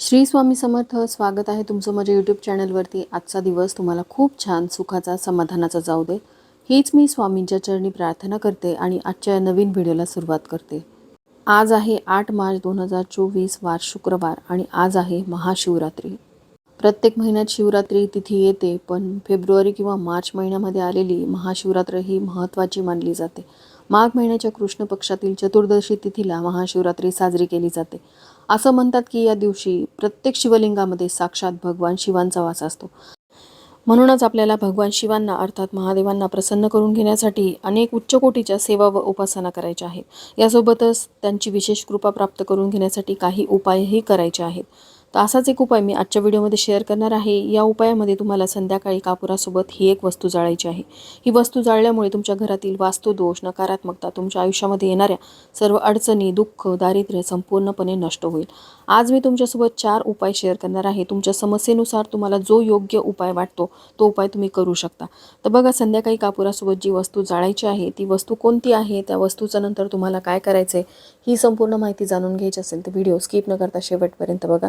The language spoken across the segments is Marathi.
श्री स्वामी समर्थ स्वागत आहे तुमचं माझ्या यूट्यूब चॅनलवरती आजचा दिवस तुम्हाला खूप छान सुखाचा समाधानाचा जाऊ दे. हीच मी स्वामींच्या चरणी प्रार्थना करते आणि आजच्या या नवीन व्हिडिओला सुरुवात करते. आज आहे आठ मार्च दोन हजार चोवीस वार शुक्रवार आणि आज आहे महाशिवरात्री. प्रत्येक महिन्यात शिवरात्री तिथी येते पण फेब्रुवारी किंवा मार्च महिन्यामध्ये आलेली महाशिवरात्र ही महत्त्वाची मानली जाते. माघ महिन्याच्या कृष्ण पक्षातील चतुर्दशी तिथीला महाशिवरात्री साजरी केली जाते. असं म्हणतात की या दिवशी प्रत्येक शिवलिंगामध्ये साक्षात भगवान शिवांचा वास असतो. म्हणूनच आपल्याला भगवान शिवांना अर्थात महादेवांना प्रसन्न करून घेण्यासाठी अनेक उच्च कोटीच्या सेवा व उपासना करायच्या आहेत. यासोबतच त्यांची विशेष कृपा प्राप्त करून घेण्यासाठी काही उपायही करायचे आहेत. तर असाच एक उपाय मी आजच्या व्हिडिओमध्ये शेअर करणार आहे. या उपायामध्ये तुम्हाला संध्याकाळी कापुरासोबत ही एक वस्तू जाळायची आहे. ही वस्तू जाळल्यामुळे तुमच्या घरातील वास्तुदोष नकारात्मकता तुमच्या आयुष्यामध्ये येणाऱ्या सर्व अडचणी दुःख दारिद्र्य संपूर्णपणे नष्ट होईल. आज मी तुमच्यासोबत चार उपाय शेअर करणार आहे. तुमच्या समस्येनुसार तुम्हाला जो योग्य उपाय वाटतो तो उपाय तुम्ही करू शकता. तर बघा संध्याकाळी कापुरासोबत जी वस्तू जाळायची आहे ती वस्तू कोणती आहे? त्या वस्तूचं नंतर तुम्हाला काय करायचं आहे ही संपूर्ण माहिती जाणून घ्यायची असेल तर व्हिडिओ स्किप न करता शेवटपर्यंत बघा.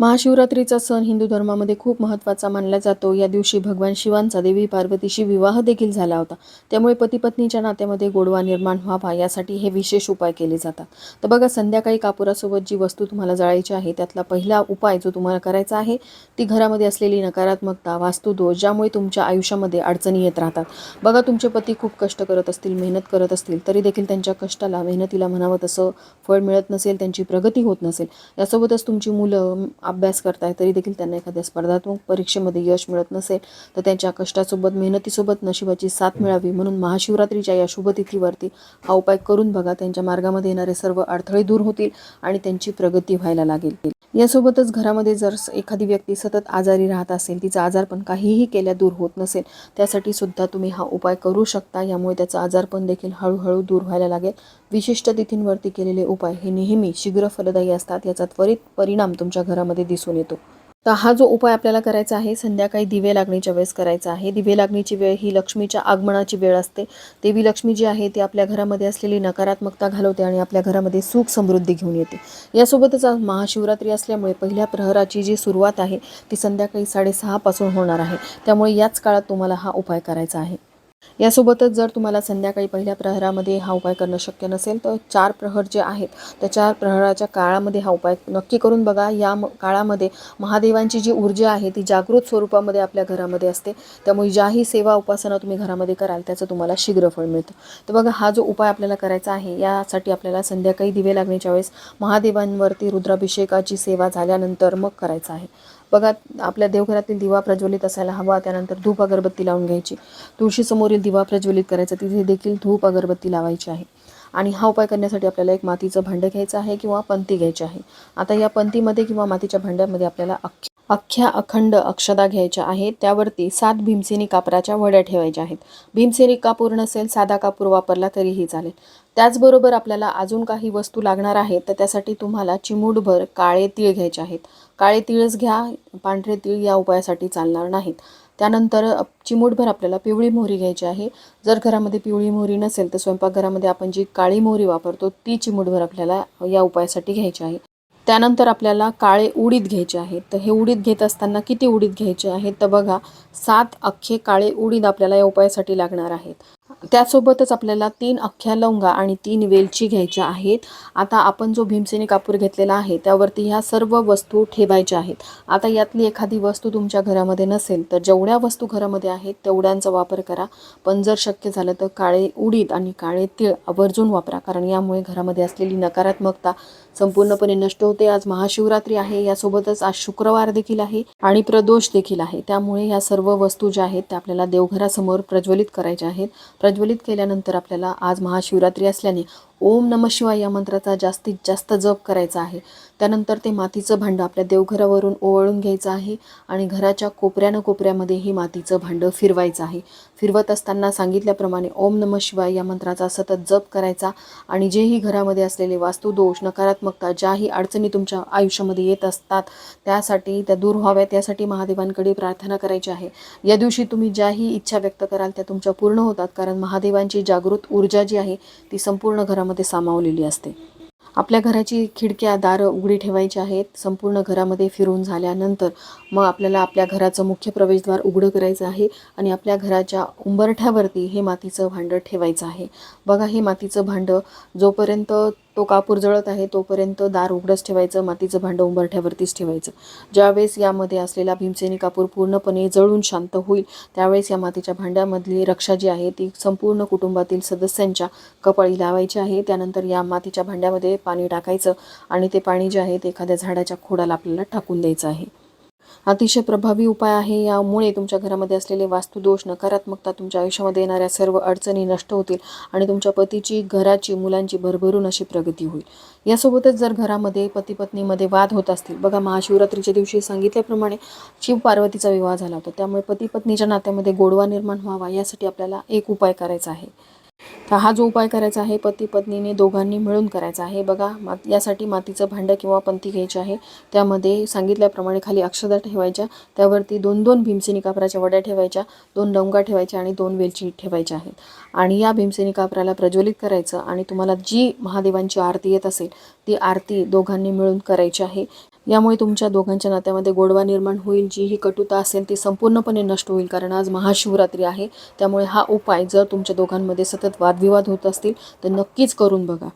महाशिवरात्रीचा सण हिंदू धर्मामध्ये खूप महत्त्वाचा मानला जातो. या दिवशी भगवान शिवांचा देवी पार्वतीशी विवाह देखील झाला होता. त्यामुळे पती पत्नीच्या नात्यामध्ये गोडवा निर्माण व्हावा यासाठी हे विशेष उपाय केले जातात. तर बघा संध्याकाळी कापुरासोबत जी वस्तू तुम्हाला जाळायची आहे त्यातला पहिला उपाय जो तुम्हाला करायचा आहे ती घरामध्ये असलेली नकारात्मकता वास्तुदोष ज्यामुळे तुमच्या आयुष्यामध्ये अडचणी येत राहतात. बघा तुमचे पती खूप कष्ट करत असतील मेहनत करत असतील तरी देखील त्यांच्या कष्टाला मेहनतीला म्हणावं तसं फळ मिळत नसेल त्यांची प्रगती होत नसेल. यासोबतच तुमची मुलं अभ्यास करताय तरी देखील त्यांना एखाद्या स्पर्धात्मक परीक्षेमध्ये यश मिळत नसेल तर त्यांच्या कष्टासोबत मेहनतीसोबत नशिबाची साथ मिळावी म्हणून महाशिवरात्रीच्या या शुभतिथीवरती हा उपाय करून बघा त्यांच्या मार्गामध्ये येणारे सर्व अडथळे दूर होतील आणि त्यांची प्रगती व्हायला लागेल. यासोबतच घरामध्ये जर एखादी व्यक्ती सतत आजारी राहत असेल तिचा आजारपण काहीही केल्या दूर होत नसेल त्यासाठी सुद्धा तुम्ही हा उपाय करू शकता. यामुळे त्याचं आजारपण देखील हळूहळू दूर व्हायला लागेल. विशिष्ट तिथींवरती केलेले उपाय हे नेहमी शीघ्र फलदायी असतात. याचा त्वरित परिणाम तुमच्या घरामध्ये दिसून येतो. तर हा जो उपाय आपल्याला करायचा आहे संध्याकाळी दिवे लागणीच्या वेळेस करायचा आहे. दिवे लागणीची वेळ ही लक्ष्मीच्या आगमनाची वेळ असते. देवी लक्ष्मी जी आहे ती आपल्या घरामध्ये असलेली नकारात्मकता घालवते आणि आपल्या घरामध्ये सुख समृद्धी घेऊन येते. यासोबतच आज महाशिवरात्री असल्यामुळे पहिल्या प्रहराची जी सुरुवात आहे ती संध्याकाळी साडेसहापासून होणार आहे. त्यामुळे याच काळात तुम्हाला हा उपाय करायचा आहे. यासोबतच जर तुम्हाला संध्याकाळी पहिल्या प्रहरामध्ये हा उपाय करणं शक्य नसेल तर चार प्रहर जे आहेत त्या चार प्रहराच्या काळामध्ये हा उपाय नक्की करून बघा. या म काळामध्ये महादेवांची जी ऊर्जा आहे ती जागृत स्वरूपामध्ये आपल्या घरामध्ये असते. त्यामुळे ज्याही सेवा उपासना तुम्ही घरामध्ये कराल त्याचं तुम्हाला शीघ्र फळ मिळतं. तर बघा हा जो उपाय आपल्याला करायचा आहे यासाठी आपल्याला संध्याकाळी दिवे लागण्याच्या वेळेस महादेवांवरती रुद्राभिषेकाची सेवा झाल्यानंतर मग करायचा आहे. बघा आपल्या देवघरातील दिवा प्रज्वलित असायला हवा त्यानंतर धूप अगरबत्ती लावून घ्यायची. तुळशीसमोरील दिवा प्रज्वलित करायचा तिथे देखील धूप अगरबत्ती लावायची आहे. आणि हा उपाय करण्यासाठी आपल्याला एक मातीचं भांडं घ्यायचं आहे किंवा पंती घ्यायची आहे. आता या पंतीमध्ये किंवा मातीच्या भांड्यामध्ये आपल्याला अख्ख्या अख्ख्या अखंड अक्षदा घ्यायच्या आहेत. त्यावरती सात भीमसेनी कापराच्या वड्या ठेवायच्या आहेत. भीमसेनी कापूर नसेल साधा कापूर वापरला तरीही चालेल. त्याचबरोबर आपल्याला अजून काही वस्तू लागणार आहेत तर त्यासाठी तुम्हाला चिमूटभर काळे तीळ घ्यायचे आहेत. काळे तिळच घ्या पांढरे तीळ या उपायासाठी चालणार नाहीत. त्यानंतर चिमूटभर आपल्याला पिवळी मोहरी घ्यायची आहे. जर घरामध्ये पिवळी मोहरी नसेल तर स्वयंपाकघरामध्ये आपण जी काळी मोहरी वापरतो ती चिमूटभर आपल्याला या उपायासाठी घ्यायची आहे. त्यानंतर आपल्याला काळे उडीद घ्यायचे आहेत तर हे उडीद घेत असताना किती उडीद घ्यायचे आहेत तर बघा सात अख्खे काळे उडीद आपल्याला या उपायासाठी लागणार आहेत. त्यासोबतच आपल्याला तीन अख्ख्या लवंगा आणि तीन वेलची घ्यायच्या आहेत. आता आपण जो भीमसेनी कापूर घेतलेला आहे त्यावरती ह्या सर्व वस्तू ठेवायच्या आहेत. आता यातली एखादी वस्तू तुमच्या घरामध्ये नसेल तर जेवढ्या वस्तू घरामध्ये आहेत तेवढ्यांचा वापर करा. पण जर शक्य झालं तर काळे उडीद आणि काळे तीळ आवर्जून वापरा कारण यामुळे घरामध्ये असलेली नकारात्मकता संपूर्णपणे नष्ट होते. आज महाशिवरात्री आहे यासोबतच आज शुक्रवार देखील आहे आणि प्रदोष देखील आहे. त्यामुळे या सर्व वस्तू ज्या आहेत त्या आपल्याला देवघरासमोर प्रज्वलित करायच्या आहेत. प्रज्वलित केल्यानंतर आपल्याला आज महाशिवरात्री असल्याने ओम नम शिवाय या मंत्राचा जास्तीत जास्त जप करायचा आहे. त्यानंतर ते मातीचं भांडं आपल्या देवघरावरून ओवाळून घ्यायचं आहे आणि घराच्या कोपऱ्यानं कोपऱ्यामध्ये हे मातीचं भांडं फिरवायचं आहे. फिरवत असताना सांगितल्याप्रमाणे ओम नम शिवाय या मंत्राचा सतत जप करायचा आणि जेही घरामध्ये असलेले वास्तुदोष नकारात्मकता ज्याही अडचणी तुमच्या आयुष्यामध्ये येत असतात त्यासाठी त्या दूर व्हाव्यात यासाठी महादेवांकडे प्रार्थना करायची आहे. या दिवशी तुम्ही ज्याही इच्छा व्यक्त कराल त्या तुमच्या पूर्ण होतात कारण महादेवांची जागृत ऊर्जा जी आहे ती संपूर्ण घरामध्ये सामावलेली असते. आपल्या घराची खिडक्या दारं उघडी ठेवायची आहेत. संपूर्ण घरामध्ये फिरून झाल्यानंतर मग आपल्याला आपल्या घराचं मुख्य प्रवेशद्वार उघडं करायचं आहे आणि आपल्या घराच्या उंबरठ्यावरती हे मातीचं भांडं ठेवायचं आहे. बघा हे मातीचं भांडं जोपर्यंत तो कापूर जळत आहे तोपर्यंत दार उघडंच ठेवायचं मातीचं भांडं उंबरठ्यावरतीच ठेवायचं. ज्यावेळेस यामध्ये असलेला भीमसेनी कापूर पूर्णपणे जळून शांत होईल त्यावेळेस या मातीच्या भांड्यामधली रक्षा जी आहे ती संपूर्ण कुटुंबातील सदस्यांच्या कपाळी लावायची आहे. त्यानंतर या मातीच्या भांड्यामध्ये पाणी टाकायचं आणि ते पाणी जे आहे ते एखाद्या झाडाच्या खोडाला आपल्याला टाकून द्यायचं आहे. अतिशय प्रभावी उपाय आहे. यामुळे तुमच्या घरामध्ये असलेले वास्तुदोष नकारात्मकता तुमच्या आयुष्यामध्ये येणाऱ्या सर्व अडचणी नष्ट होतील आणि तुमच्या पतीची घराची मुलांची भरभरून अशी प्रगती होईल. यासोबतच जर घरामध्ये पती पत्नीमध्ये वाद होत असतील बघा महाशिवरात्रीच्या दिवशी सांगितल्याप्रमाणे शिव पार्वतीचा विवाह झाला होता. त्यामुळे पती पत्नीच्या नात्यामध्ये गोडवा निर्माण व्हावा यासाठी आपल्याला एक उपाय करायचा आहे. तर हा जो उपाय करायचा आहे पती पत्नीने दोघांनी मिळून करायचा आहे. बघा मा यासाठी मातीचं भांडं किंवा पंती घ्यायची आहे. त्यामध्ये सांगितल्याप्रमाणे खाली अक्षदा ठेवायच्या. त्यावरती दोन दोन भीमसेनी कापराच्या वड्या ठेवायच्या दोन लवंगा ठेवायच्या आणि दोन वेलची ठेवायच्या आहेत. आणि या भीमसेनी कापराला प्रज्वलित करायचं आणि तुम्हाला जी महादेवांची आरती येत असेल ती आरती दोघांनी मिळून करायची आहे. यामुळे तुमच्या दोघांच्या नात्यामध्ये गोडवा निर्माण होईल जी ही कटुता असेल ती संपूर्णपणे नष्ट होईल कारण आज महाशिवरात्री आहे. त्यामुळे हा उपाय जर तुमच्या दोघांमध्ये सतत वादविवाद होत असतील तर नक्कीच करून बघा.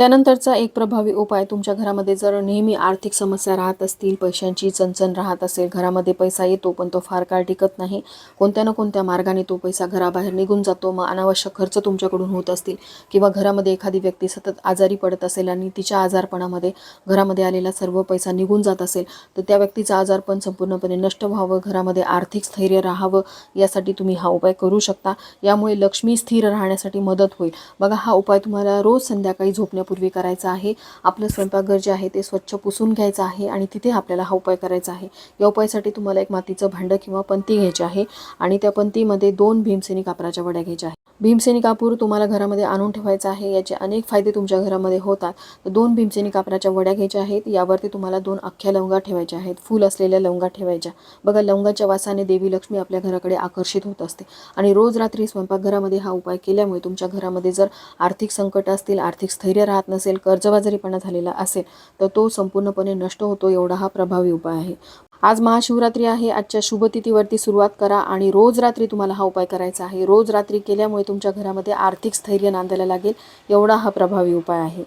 त्यानंतरचा एक प्रभावी उपाय तुमच्या घरामध्ये जर नेहमी आर्थिक समस्या राहत असतील पैशांची चणचण राहत असेल घरामध्ये पैसा येतो पण तो फार काळ टिकत नाही कोणत्या ना कोणत्या मार्गाने तो पैसा घराबाहेर निघून जातो मग अनावश्यक खर्च तुमच्याकडून होत असतील किंवा घरामध्ये एखादी व्यक्ती सतत आजारी पडत असेल आणि तिच्या आजारपणामध्ये घरामध्ये आलेला सर्व पैसा निघून जात असेल तर त्या व्यक्तीचं आजारपण संपूर्णपणे नष्ट व्हावं घरामध्ये आर्थिक स्थैर्य राहावं यासाठी तुम्ही हा उपाय करू शकता. यामुळे लक्ष्मी स्थिर राहण्यासाठी मदत होईल. बघा हा उपाय तुम्हाला रोज संध्याकाळी झोपण्या झोपण्यापूर्वी करायचं आहे. आपलं स्वयंपाकघर जे आहे ते स्वच्छ पुसून घ्यायचं आहे आणि तिथे आपल्याला हा उपाय करायचा आहे. या उपायासाठी तुम्हाला एक मातीचं भांडं किंवा पंती घ्यायची आहे आणि त्या पंतीमध्ये दोन भीमसेनी कापराच्या वड्या घ्यायच्या आहेत. भीमसेनी कापूर तुम्हाला घरामध्ये आणून ठेवायचा आहे. याचे अनेक फायदे तुमच्या घरामध्ये होतात. तर दोन भीमसेनी कापराच्या वड्या घ्यायच्या आहेत. यावरती तुम्हाला दोन अख्ख्या लवंगा ठेवायच्या आहेत. फुल असलेल्या लवंगा ठेवायच्या. बघा लवंगाच्या वासाने देवी लक्ष्मी आपल्या घराकडे आकर्षित होत असते. आणि रोज रात्री स्वयंपाकघरामध्ये हा उपाय केल्यामुळे तुमच्या घरामध्ये जर आर्थिक संकट असतील आर्थिक स्थैर्य राहत नसेल कर्जबाजारीपणा झालेला असेल तर तो संपूर्णपणे नष्ट होतो. एवढा हा प्रभावी उपाय आहे. आज महाशिवरात्री आहे. आजच्या शुभतिथीवरती सुरुवात करा आणि रोज रात्री तुम्हाला हा उपाय करायचा आहे. रोज रात्री केल्यामुळे तुमच्या घरामध्ये आर्थिक स्थैर्य नांदायला लागेल. एवढा हा प्रभावी उपाय आहे.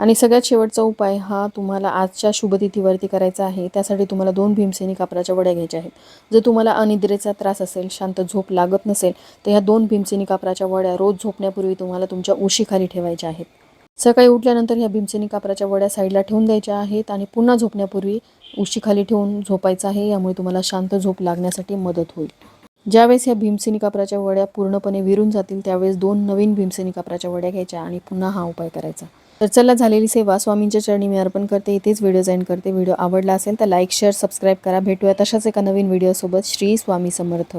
आणि सगळ्यात शेवटचा उपाय हा तुम्हाला आजच्या शुभतिथीवरती करायचा आहे. त्यासाठी तुम्हाला दोन भीमसेनी कापराच्या वड्या घ्यायच्या आहेत. जर तुम्हाला अनिद्रेचा त्रास असेल शांत झोप लागत नसेल तर ह्या दोन भीमसेनी कापराच्या वड्या रोज झोपण्यापूर्वी तुम्हाला तुमच्या उशीखाली ठेवायच्या आहेत. सकाळी उठल्यानंतर ह्या भीमसेनी कापराच्या वड्या साईडला ठेवून द्यायच्या आहेत आणि पुन्हा झोपण्यापूर्वी उशीखाली ठेवून झोपायचं आहे. यामुळे तुम्हाला शांत झोप लागण्यासाठी मदत होईल. ज्यावेळेस ह्या भीमसेनी कापराच्या वड्या पूर्णपणे विरून जातील त्यावेळेस दोन नवीन भीमसेनी कापराच्या वड्या घ्यायच्या आणि पुन्हा हा उपाय करायचा. तर चला झालेली सेवा स्वामींच्या चरणी मी अर्पण करते. इथेच व्हिडिओ जाईन करते. व्हिडिओ आवडला असेल तर लाईक शेअर सबस्क्राईब करा. भेटूया तशाच एका नवीन व्हिडिओसोबत. श्री स्वामी समर्थ.